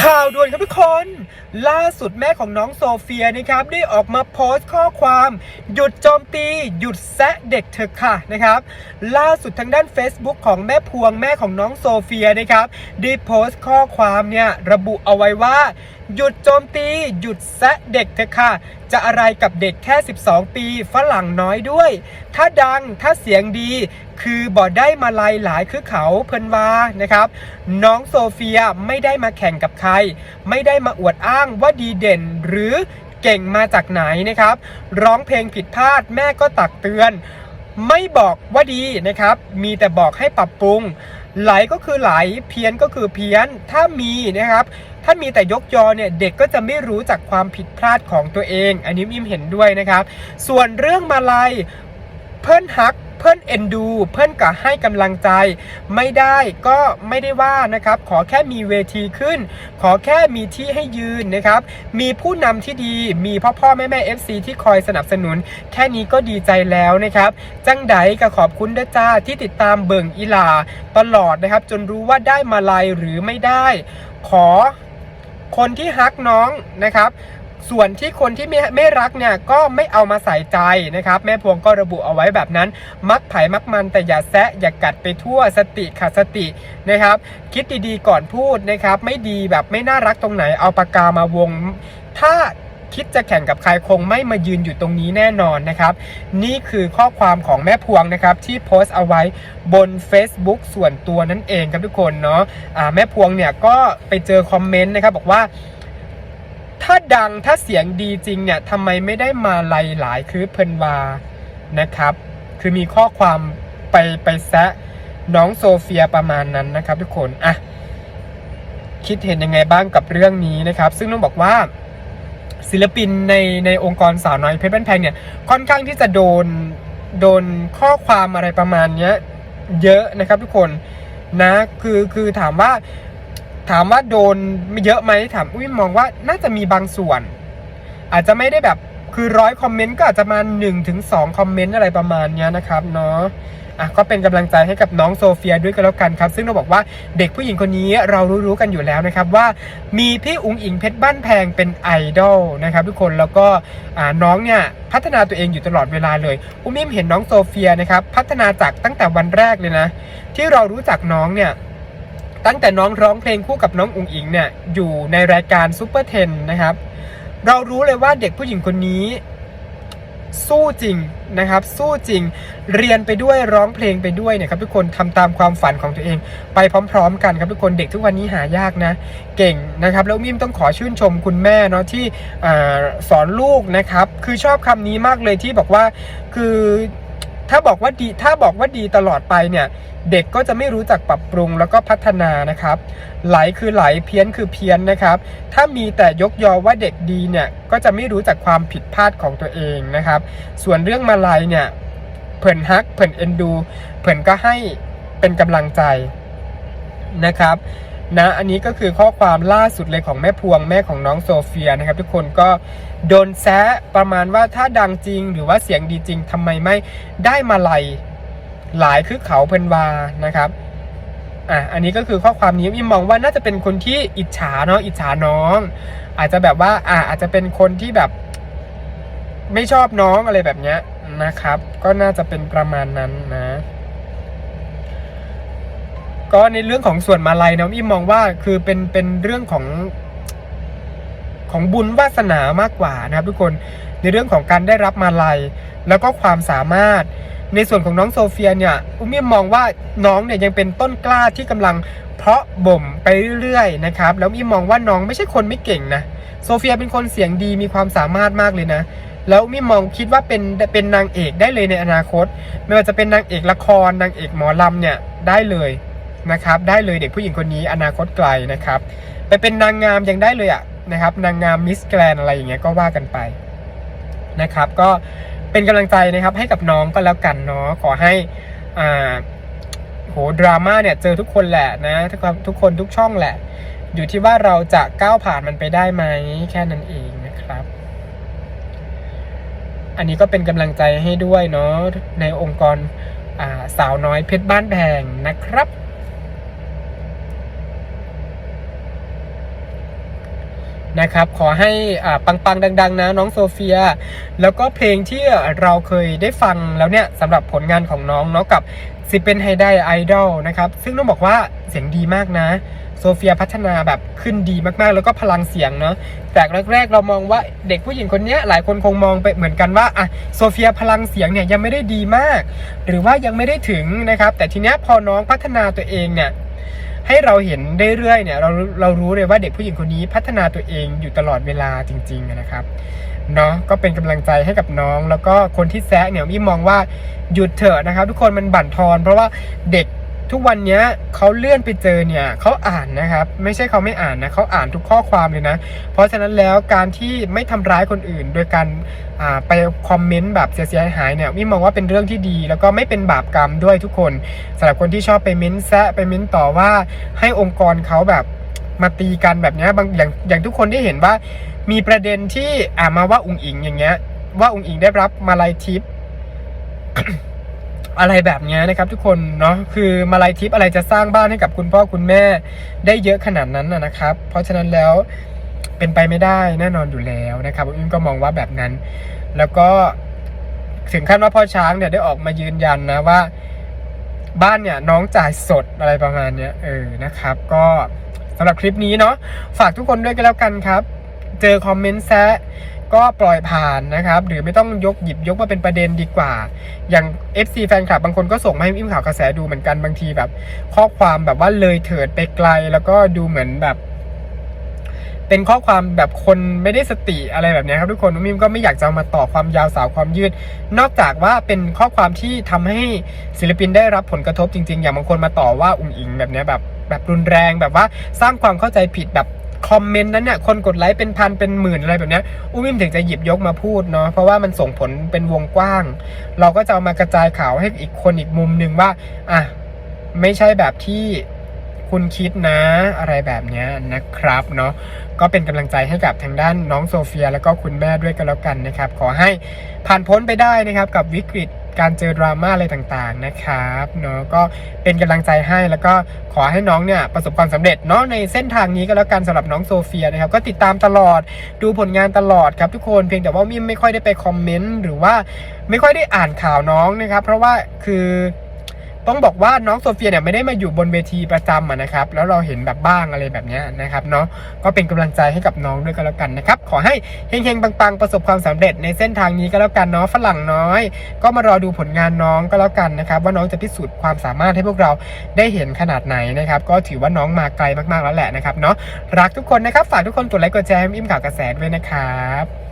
ข่า วด่วนครับทุกคน ล่าสุดแม่ของน้องโซเฟียนะครับได้ออกมาโพสต์ข้อความ หยุดโจมตี หยุดแซะเด็กเถอะค่ะนะครับ ล่าสุดทางด้าน Facebook ของแม่พวงแม่ของน้องโซเฟียนะครับได้โพสต์ข้อความเนี่ยระบุเอาไว้ว่า หยุดโจมตี หยุดแซะเด็กเถอะค่ะ จะอะไรกับเด็กแค่ 12 ปีฝรั่งน้อยด้วย ถ้าดังถ้าเสียงดีคือบ่ได้มาลายหลายคือเขาเพิ่นวานะครับ น้องโซเฟียไม่ได้มาแข่งกับใครไม่ได้มาอวดอ้างว่าดีเด่นหรือเก่งมาจากไหนนะครับ ร้องเพลงผิดพลาดแม่ก็ตักเตือน ไม่บอกว่าดีนะครับ มีแต่บอกให้ปรับปรุง ไหลก็คือไหลเพี้ยนก็คือเพี้ยนถ้ามีนะครับถ้ามีแต่ยกยอเนี่ยเด็กก็จะไม่รู้จากความผิดพลาดของตัวเอง อันนี้มิมเห็นด้วยนะครับ ส่วนเรื่องมาลัย เพื่อนฮัก เพื่อนเอ็นดู เพื่อนก็ให้กำลังใจ ไม่ได้ก็ไม่ได้ว่านะครับ ขอแค่มีเวทีขึ้น ขอแค่มีที่ให้ยืนนะครับ มีผู้นำที่ดี มีพ่อพ่อแม่แม่ FC ที่คอยสนับสนุน แค่นี้ก็ดีใจแล้วนะครับ จังไดก็ขอบคุณด้จ้าที่ติดตามเบิ่งอีหลาตลอดนะครับ จนรู้ว่าได้มาลัยหรือไม่ได้ ขอคนที่ฮักน้องนะครับ ส่วนที่คนที่ไม่ไม่รักเนี่ยก็ไม่เอามาใส่ใจนะครับ แม่พวงก็ระบุเอาไว้แบบนั้น มักไผ่มักมันแต่อย่าแซะอย่ากัดไปทั่วสติขาดสตินะครับ คิดดีๆก่อนพูดนะครับ ไม่ดีแบบไม่น่ารักตรงไหนเอาปากกามาวง ถ้าคิดจะแข่งกับใครคงไม่มายืนอยู่ตรงนี้แน่นอนนะครับ นี่คือข้อความของแม่พวงนะครับ ที่โพสต์เอาไว้บน Facebook ส่วนตัวนั่นเองครับทุกคนเนาะะแม่พวงเนี่ยก็ไปเจอคอมเมนต์นะครับบอกว่า ถ้าดังถ้าเสียงดีจริงเนี่ยทำไมไม่ได้มาไลยหลายคือเพิ่นวานะครับ คือมีข้อความไปไปแซะน้องโซเฟียประมาณนั้นนะครับทุกคนอะคิดเห็นยังไงบ้างกับเรื่องนี้นะครับ ซึ่งต้องบอกว่าศิลปินในในองค์กรสาวน้อยเพชรบ้านแพงเนี่ยค่อนข้างที่จะโดนโดนข้อความอะไรประมาณเนี้ยเยอะนะครับทุกคนนะคือคือถามว่า ถามว่าโดนเยอะไหมถามอุ้ยมองว่าน่าจะมีบางส่วน อาจจะไม่ได้แบบคือร้อยคอมเมนต์ก็อาจจะมา1นถึงสคอมเมนต์อะไรประมาณนี้นะครับเนาะอะก็เป็นกำลังใจให้กับน้องโซเฟียด้วยกันแล้วกันครับ ซึ่งเราบอกว่าเด็กผู้หญิงคนนี้เรารู้ๆกันอยู่แล้วนะครับว่ามีพี่อุ๋งอิงเพชรบ้านแพงเป็นไอดอลนะครับทุกคนแล้วก็อ่าน้องเนี่ยพัฒนาตัวเองอยู่ตลอดเวลาเลย อุ้มมิมเห็นน้องโซเฟียนะครับพัฒนาจากตั้งแต่วันแรกเลยนะ ที่เรารู้จักน้องเนี่ย ตั้งแต่น้องร้องเพลงคู่กับน้องอุ๋งอิงเนี่ยอยู่ในรายการซูเปอร์เทนนะครับ เรารู้เลยว่าเด็กผู้หญิงคนนี้ สู้จริงนะครับ สู้จริง เรียนไปด้วยร้องเพลงไปด้วยเนี่ยครับทุกคนทำตามความฝันของตัวเอง ไปพร้อม ๆ กันครับทุกคนเด็กทุกวันนี้หายากนะ เก่งนะครับ แล้วมิมต้องขอชื่นชมคุณแม่เนาะที่อสอนลูกนะครับ คือชอบคำนี้มากเลยที่บอกว่าคือ ถ้าบอกว่าดีถ้าบอกว่าดีตลอดไปเนี่ยเด็กก็จะไม่รู้จักปรับปรุงแล้วก็พัฒนานะครับ ไหลคือไหลเพี้ยนคือเพี้ยนนะครับ ถ้ามีแต่ยกยอว่าเด็กดีเนี่ยก็จะไม่รู้จักความผิดพลาดของตัวเองนะครับ ส่วนเรื่องมาลัยเนี่ยเผินฮักเผินเอ็นดู เผินก็ให้เป็นกำลังใจนะครับ นะอันนี้ก็คือข้อความล่าสุดเลยของแม่พวงแม่ของน้องโซเฟียนะครับ ทุกคนก็โดนแซะประมาณว่าถ้าดังจริง หรือว่าเสียงดีจริงทำไมไม่ได้มาลัยหลายคือเขาเพนวานะครับอะอันนี้ก็คือข้อความนี้มิมมองว่าน่าจะเป็นคนที่อิจฉาเนาะอิจฉาน้อง อาจจะแบบว่าอะอาจจะเป็นคนที่แบบ ไม่ชอบน้องอะไรแบบเนี้ยนะครับ ก็น่าจะเป็นประมาณนั้นนะ ก็ในเรื่องของส่วนมาลัยเนาะมิมมองว่าคือเป็นเป็นเรื่องของของบุญวาสนามากกว่านะครับทุกคนในเรื่องของการได้รับมาลัย แล้วก็ความสามารถในส่วนของน้องโซเฟียเนี่ยอุ้มมิมมองว่าน้องเนี่ยยังเป็นต้นกล้าที่กำลังเพาะบ่มไปเรื่อยๆนะครับแล้วมิมมองว่าน้องไม่ใช่คนไม่เก่งนะโซเฟียเป็นคนเสียงดีมีความสามารถมากเลยนะ แล้วมิมองคิดว่าเป็นเป็นนางเอกได้เลยในอนาคต ไม่ว่าจะเป็นนางเอกละครนางเอกหมอลำเนี่ยได้เลย นะครับได้เลยเด็กผู้หญิงคนนี้อนาคตไกลนะครับ ไปเป็นนางงามยังได้เลยอะนะครับ นางงามมิสแกรนอะไรอย่างเงี้ยก็ว่ากันไปนะครับ ก็เป็นกำลังใจนะครับให้กับน้องก็แล้วกันเนาะขอให้อ่าโหดราม่าเนี่ยเจอทุกคนแหละนะทุกทุกคนทุกช่องแหละ อยู่ที่ว่าเราจะก้าวผ่านมันไปได้ไหมแค่นั้นเองนะครับ อันนี้ก็เป็นกำลังใจให้ด้วยเนาะในองค์กรสาวน้อยเพชรบ้านแพงนะครับ นะครับ ขอให้อ่าปังๆ ดัง ๆ นะน้องโซเฟีย แล้วก็เพลงที่เราเคยได้ฟังแล้วเนี่ยสำหรับผลงานของน้องเนาะกับซิเป็นไฮได้ไอดอลนะครับ ซึ่งต้องบอกว่าเสียงดีมากนะ โซเฟียพัฒนาแบบขึ้นดีมากๆ แล้วก็พลังเสียงเนาะแต่แรกๆ เรามองว่าเด็กผู้หญิงคนนี้หลายคนคงมองไปเหมือนกันว่าอะโซเฟียพลังเสียงเนี่ยยังไม่ได้ดีมาก หรือว่ายังไม่ได้ถึงนะครับ แต่ทีนี้พอน้องพัฒนาตัวเองเนี่ย ให้เราเห็นเรื่อยๆเนี่ยเราเรารู้เลยว่าเด็กผู้หญิงคนนี้พัฒนาตัวเองอยู่ตลอดเวลาจริงๆนะครับเนาะก็เป็นกำลังใจให้กับน้อง แล้วก็คนที่แซะเนี่ยมี่มองว่าหยุดเถอะนะครับ ทุกคนมันบั่นทอน เพราะว่าเด็ก ทุกวันเนี้ยเขาเลื่อนไปเจอเนี่ยเขาอ่านนะครับ ไม่ใช่เขาไม่อ่านนะเขาอ่านทุกข้อความเลยนะ เพราะฉะนั้นแล้วการที่ไม่ทำร้ายคนอื่น โดยการไปคอมเมนต์แบบเสียหายเนี่ยมี่มองว่าเป็นเรื่องที่ดี แล้วก็ไม่เป็นบาปกรรมด้วยทุกคนสำหรับคนที่ชอบไปเม้นแซะไปเม้นต่อว่าให้องค์กรเขาแบบมาตีกันแบบนี้บางอย่างอย่างทุกคนได้เห็นว่า มีประเด็นที่อ่ามาว่าอุงอิงอย่างเงี้ย ว่าอุงอิงได้รับมาลัยทิป อะไรแบบนี้นะครับทุกคนเนาะคือมาลัยทิปอะไรจะสร้างบ้านให้กับคุณพ่อคุณแม่ได้เยอะขนาดนั้นนะนะครับ เพราะฉะนั้นแล้วเป็นไปไม่ได้แน่นอนอยู่แล้วนะครับอุ้มก็มองว่าแบบนั้น แล้วก็ถึงขั้นว่าพ่อช้างเนี่ยได้ออกมายืนยันนะว่า บ้านเนี่ยน้องจ่ายสดอะไรประมาณเนี้ยเออนะครับ ก็สำหรับคลิปนี้เนาะฝากทุกคนด้วยกันแล้วกันครับ เจอคอมเมนต์แซะ ก็ปล่อยผ่านนะครับ หรือไม่ต้องยกหยิบยกมาเป็นประเด็นดีกว่า อย่าง FC แฟนคลับบางคนก็ส่งมาให้อิ่มข่าวกระแสดูเหมือนกันบางทีแบบ ข้อความแบบว่าเลยเถิดไปไกล แล้วก็ดูเหมือนแบบ เป็นข้อความแบบคนไม่ได้สติอะไรแบบนี้ครับทุกคนมิมก็ไม่อยากจะมาต่อความยาวสาวความยืด นอกจากว่าเป็นข้อความที่ทำให้ศิลปินได้รับผลกระทบจริง ๆ อย่างบางคนมาต่อว่าอุ๋งอิงแบบนี้แบบแบบรุนแรงแบบว่าสร้างความเข้าใจผิดแบบ คอมเมนต์นั้นเนี่ยคนกดไลค์เป็นพันเป็นหมื่นอะไรแบบนี้อุ้มิมถึงจะหยิบยกมาพูดเนาะเพราะว่ามันส่งผลเป็นวงกว้าง เราก็จะเอามากระจายข่าวให้อีกคนอีกมุมหนึ่งว่าอะไม่ใช่แบบที่คุณคิดนะอะไรแบบนี้นะครับเนาะก็เป็นกำลังใจให้กับทางด้านน้องโซเฟีย แล้วก็คุณแม่ด้วยกันแล้วกันนะครับ ขอให้ผ่านพ้นไปได้นะครับกับวิกฤต การเจอดราม่าอะไรต่างๆนะครับเนาะก็เป็นกำลังใจให้แล้วก็ขอให้น้องเนี่ยประสบความสำเร็จเนาะในเส้นทางนี้ก็แล้วกันสำหรับน้องโซเฟียนะครับก็ติดตามตลอดดูผลงานตลอดครับทุกคนเพียงแต่ว่ามิมไม่ค่อยได้ไปคอมเมนต์หรือว่าไม่ค่อยได้อ่านข่าวน้องนะครับ เพราะว่าคือ ต้องบอกว่าน้องโซเฟียเนี่ยไม่ได้มาอยู่บนเวทีประจำะนะครับ แล้วเราเห็นแบบบ้างอะไรแบบนี้นะครับเนาะก็เป็นกำลังใจให้กับน้องด้วยก็แล้วกันนะครับขอให้เฮงๆปังๆประสบความสำเร็จในเส้นทางนี้ก็แล้วกันเนาะฝรั่งน้อย ก็มารอดูผลงานน้องก็แล้วกันนะครับ ว่าน้องจะพิสูจน์ความสามารถให้พวกเราได้เห็นขนาดไหนนะครับ ก็ถือว่าน้องมาไกลมากๆแล้วแหละนะครับเนาะรักทุกคนนะครับฝากทุกคนกดไลค์กดแชร์ให้อิ่มข่าวกระแสด้วยนะครับ